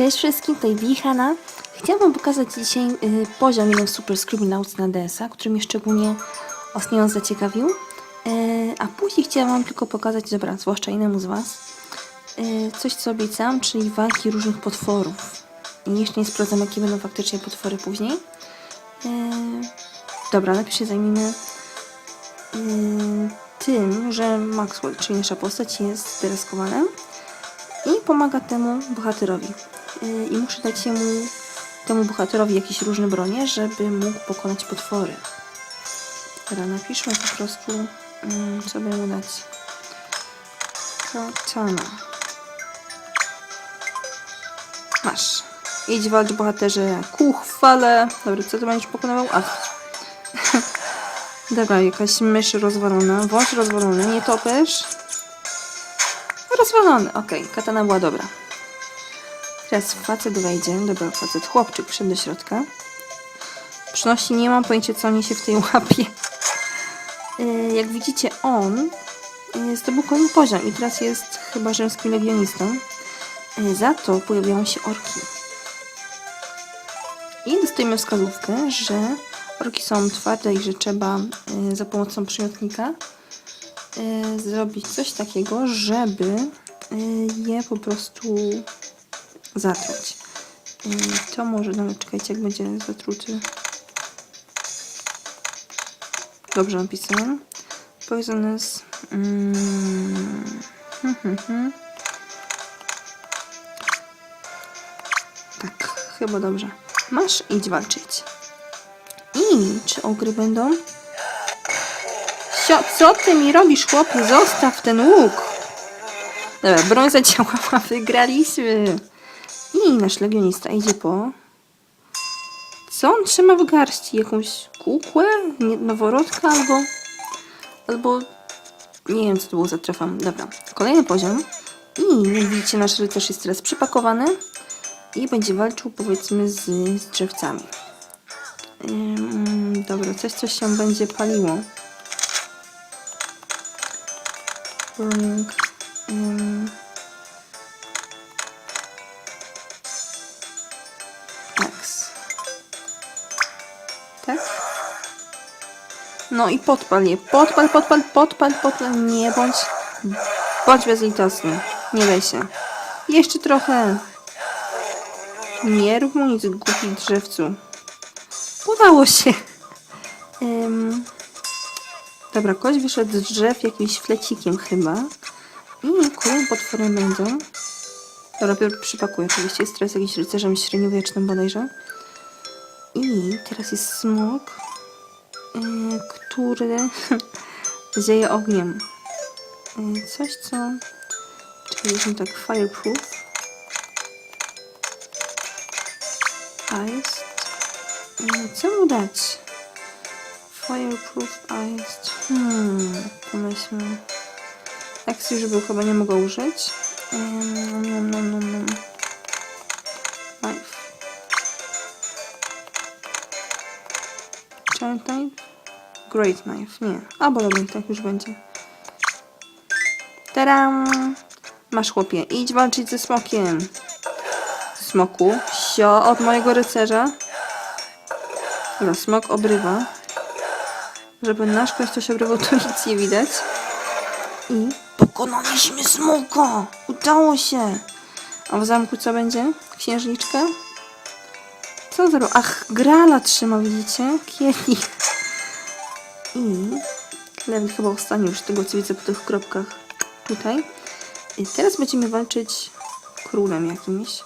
Cześć wszystkim, tutaj Wichana. Chciałam wam pokazać dzisiaj y, poziom jeden Super Scribblenauts na DS-a, który mnie szczególnie ostatnio zaciekawił. Y, a później chciałam wam tylko pokazać, dobra, zwłaszcza innemu z was, y, coś co obiecałam, czyli walki różnych potworów. I jeszcze nie sprawdzam, jakie będą faktycznie potwory później. Y, dobra, najpierw się zajmijmy y, tym, że Maxwell, czyli nasza postać, jest dereskowanym i pomaga temu bohaterowi. I muszę dać mu, temu bohaterowi jakieś różne bronie, żeby mógł pokonać potwory. Dobra, napiszmy po prostu, mm, co by mu dać. Katana. Masz. Idź walcz bohaterze ku chwale. Dobra, co ty będziesz pokonywał? Ach. Dobra, jakaś mysz rozwalona. Wąż rozwalony, nie topesz. Rozwalony, okej, katana była dobra. Teraz facet wejdzie, dobra, facet, chłopczyk wszedł do środka. Przynosi, nie mam pojęcia, co oni się w tej łapie. Yy, jak widzicie, on zdobył kolejny poziom i teraz jest chyba rzymskim legionistą. Yy, za to pojawiają się orki. I dostajemy wskazówkę, że orki są twarde i że trzeba za pomocą przymiotnika zrobić coś takiego, żeby je po prostu zatruć. Y, to może nawet czekajcie, jak będzie zatruty. Dobrze napisałem. Poisonous. Mm. Tak, chyba dobrze. Masz idź walczyć. I czy ogry będą? Co, co ty mi robisz, chłopie? Zostaw ten łuk! Dobra, broń zadziałała, wygraliśmy. I nasz legionista idzie po... Co on trzyma w garści? Jakąś kukłę? Nie, noworodka albo... Albo... Nie wiem, co to było za. Dobra, kolejny poziom. I jak widzicie, nasz rycerz jest teraz przypakowany. I będzie walczył, powiedzmy, z, z drzewcami. Ym, dobra, coś, co się będzie paliło. Burning. No i podpal je. Podpal, podpal, podpal, podpal. Nie bądź. Bądź bezlitosny. Nie daj się. Jeszcze trochę. Nie rób mu nic, głupi drzewcu. Udało się. Dobra, kość wyszedł z drzew jakimś flecikiem chyba. I kolejnym potworem będą. Dobra, przypakuję. Oczywiście jest teraz jakiś rycerzem średniowiecznym bodajże. I teraz jest smok, który zieje ogniem. Yy, coś, co... Czekaj, jest tak fireproof. Ice. Yy, co mu dać? Fireproof Ice. Hmm, pomyślmy. X już był, chyba nie mogę użyć. Great Knife, nie. Albo dobra, tak już będzie. Taram! Masz chłopie, idź walczyć ze smokiem. Smoku, sio od mojego rycerza. Dobra, smok obrywa. Żeby nasz kość coś obrywał, to nic nie widać. I pokonaliśmy smoka! Udało się! A w zamku co będzie? Księżniczka? Co zrobił? Ach, grala trzyma, widzicie? Kielich. I lewy chyba wstanie już tego, co widzę po tych kropkach tutaj. I teraz będziemy walczyć królem jakimś,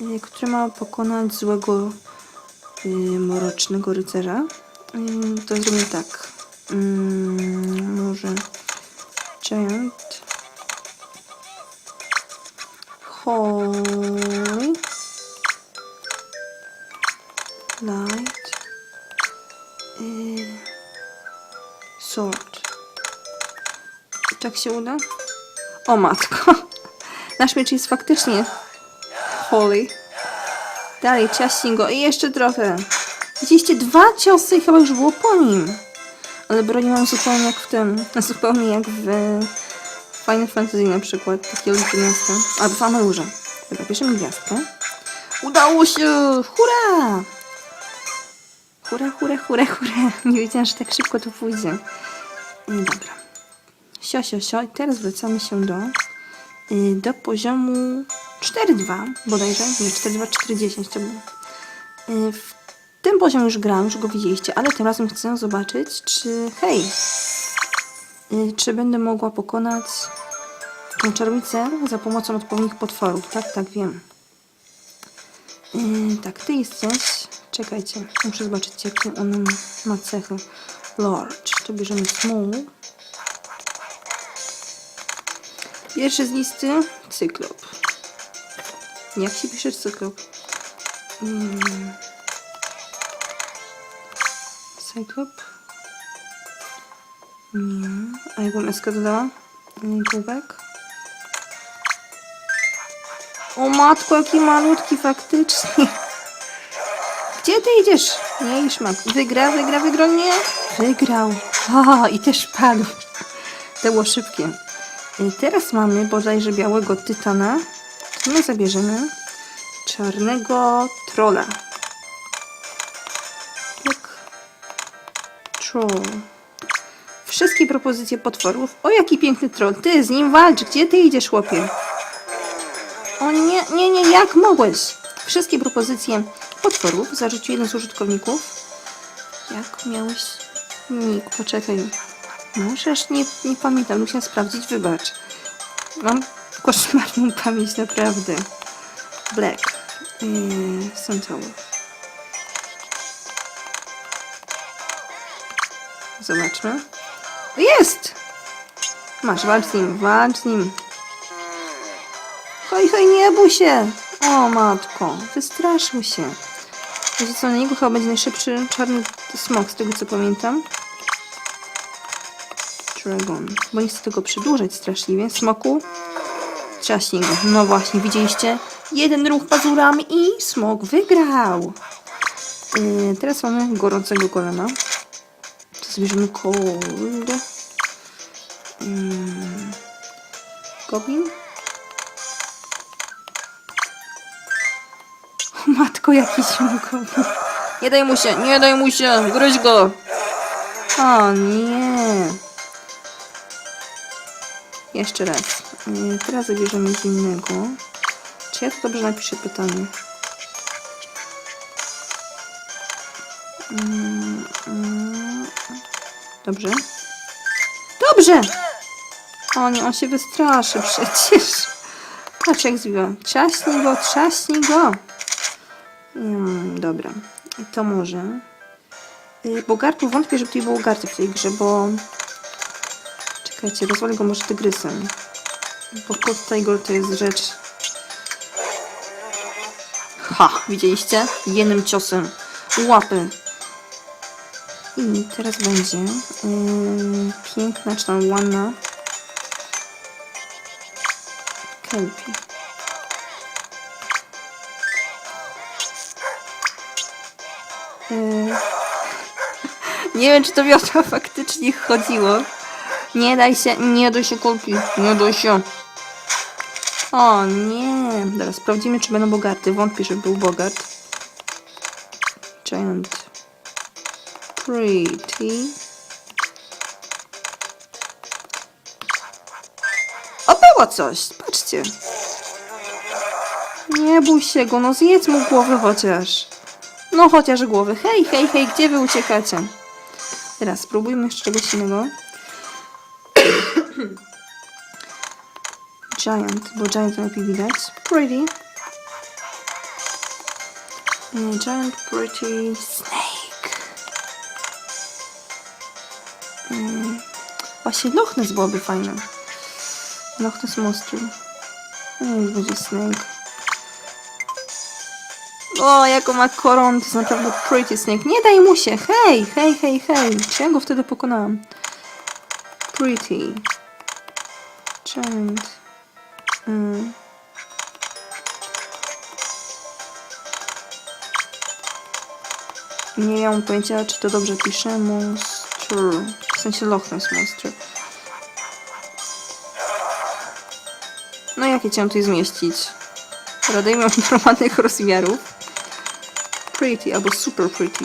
y, który ma pokonać złego y, mrocznego rycerza. Y, to zrobimy tak. Mm, może Giant się uda? O matko. Nasz miecz jest faktycznie holy. Dalej, ciaśnij go i jeszcze trochę. Widzieliście dwa ciosy i chyba już było po nim. Ale broni mam zupełnie jak w tym, zupełnie jak w Final Fantasy na przykład, takie olbrzymie miasto. Albo w Amalurze. Dobra, bierzemy gwiazdkę. Udało się! Hurra! Hurra, hurra, hurra, hurra. Nie wiedziałam, że tak szybko to pójdzie. I dobra. Sio, sio, sio. I teraz wracamy się do, y, do poziomu 4.2 bodajże. Nie, 4.2, 4.10 to było. Y, W tym poziomie już grałam, już go widzieliście, ale tym razem chcę zobaczyć, czy hej, y, czy będę mogła pokonać tą czarownicę za pomocą odpowiednich potworów. Tak, tak, wiem. Yy, tak, ty jesteś. Czekajcie, muszę zobaczyć, jakie on ma cechy. Lord, to bierzemy small. Pierwszy z listy cyklop. Jak się pisze cyklop? Mm. Cyklop? Nie. A jaką eskę dodała? Główek? O matko, jaki malutki faktycznie. Gdzie ty idziesz? Nie iść mat. Wygra, wygra, wygra, nie. Wygrał. A, i też padł. To było szybkie. I teraz mamy bodajże białego tytana. To my zabierzemy czarnego trolla. Jak troll. Wszystkie propozycje potworów. O, jaki piękny troll. Ty, z nim walcz. Gdzie ty idziesz, chłopie? O nie, nie, nie, jak mogłeś? Wszystkie propozycje potworów zarzucił jeden z użytkowników. Jak miałeś nick? Poczekaj. Możesz, nie, nie pamiętam, musiałam sprawdzić, wybacz. Mam koszmarną pamięć, naprawdę. Black. Yy, Centaur. Zobaczmy. Jest! Masz, walcz z nim, walcz z nim. Hoj, hoj, nie bój się! O matko, wystraszył się. Wiecie co, na niego chyba będzie najszybszy czarny smok, z tego co pamiętam. Dragon. Bo nie chcę tego przedłużać straszliwie. Smoku. Trzaśnij go. No właśnie, widzieliście? Jeden ruch pazurami i smok wygrał. Yy, teraz mamy gorącego kolana. To zabierzemy cold. Yy, goblin. O matko, jaki ciągowy. Nie daj mu się, nie daj mu się, gryź go. O nie. Jeszcze raz. Yy, Teraz zabierzemy z innego. Czy ja to dobrze napiszę pytanie? Mm, mm. Dobrze. Dobrze! O nie, on się wystraszy przecież. Patrz jak zbiła. Trzaśnij go, trzaśnij go. Mm, dobra, to może. Yy, Bogartu wątpię, że tutaj było Bogarty w tej grze, bo... Czekajcie, rozwalę go może tygrysem. Bo Kod Tiger to jest rzecz... Ha! Widzieliście? Jednym ciosem. Łapy. I teraz będzie yy, piękna, czy tam ładna Kelpie. Yy. Nie wiem, czy to wiosło faktycznie chodziło. Nie daj się, nie daj się kolpi, nie daj się. O nie. Dobra, sprawdzimy, czy będą bogaty. Wątpię, że był bogart. Giant. Pretty. O, było coś. Patrzcie. Nie bój się go, no zjedz mu głowę chociaż. No chociaż głowy. Hej, hej, hej, gdzie wy uciekacie? Teraz spróbujmy jeszcze czegoś innego. Giant, bo Giant lepiej widać. Pretty. Giant Pretty Snake. Mm, Właśnie Loch Ness byłoby fajne. Loch Ness Monster. Mm, będzie Snake. O, jaką ma koronę, to jest naprawdę pretty snake. Nie daj mu się, hej, hej, hej, hej. Czy ja go wtedy pokonałam? Pretty. Giant. Mm. Nie miałam pojęcia, czy to dobrze piszę. Monster. W sensie Loch Ness Monster. No jak ja chciałam tutaj zmieścić? Rodejmy od normalnych rozmiarów. Pretty albo super pretty.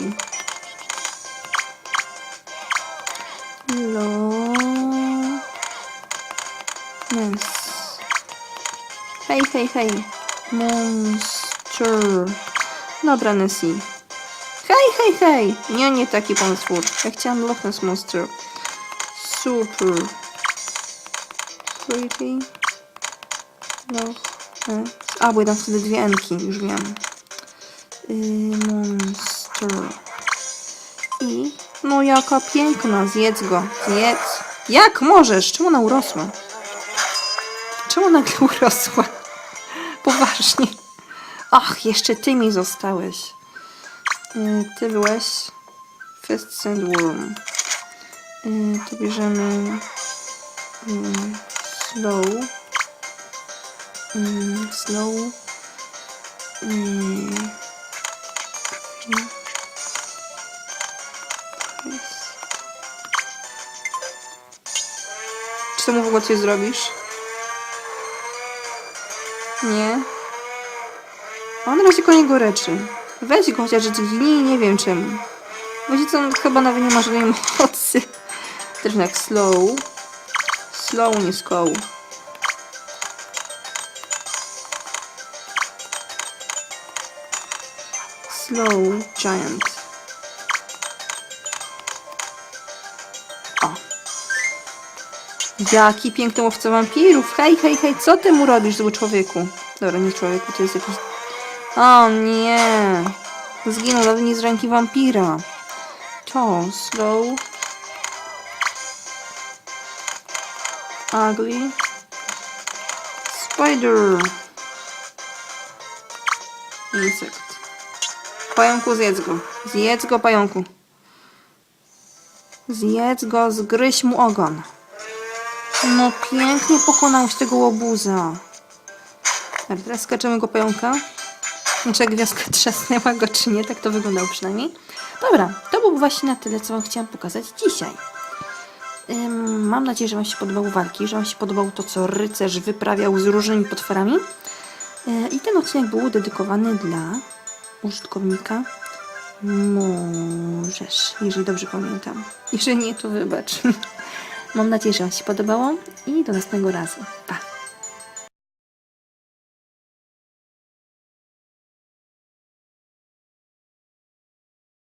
Hej, hej. Monster. Dobra, Nessie. Hej, hej, hej! Nie, nie taki stwór. Ja chciałam Loch Ness Monster. Super. Pretty. Loch Ness. A, bo tam wtedy dwie Nki, już wiem. Yy, monster. I... No jaka piękna, zjedz go. Zjedz. Jak możesz? Czemu ona urosła? Czemu nagle urosła? Poważnie. Ach, jeszcze ty mi zostałeś. Y, Ty byłeś Fist Sandworm. Y, Tu bierzemy y, Slow. Slow. Czy ty mu w ogóle coś zrobisz? Nie. On razie koło niego reczy. Weź go chociaż dźgnij, nie wiem czemu. Wiecie co, chyba nawet nie ma żadnej mocy. Też jak slow. Slow, nie skoł. Slow Giant. O. Jaki piękny łowca wampirów. Hej, hej, hej, co ty mu robisz, zły człowieku? Dobra, nie człowieku, to jest jakiś... O nie! Zginął nawet nie z ręki wampira. To, slow. Ugly. Spider. Insekt. Pająku, zjedz go. Zjedz go, pająku. Zjedz go, zgryź mu ogon. No pięknie pokonałeś tego łobuza. Teraz skaczemy go pająka. Czy gwiazdka trzasnęła go, czy nie, tak to wyglądało przynajmniej. Dobra, to było właśnie na tyle, co Wam chciałam pokazać dzisiaj. Ym, mam nadzieję, że Wam się podobały walki, że Wam się podobało to, co rycerz wyprawiał z różnymi potworami. Yy, I ten odcinek był dedykowany dla użytkownika Możesz, jeżeli dobrze pamiętam. Jeżeli nie, to wybacz. Mam nadzieję, że Wam się podobało i do następnego razu. Pa!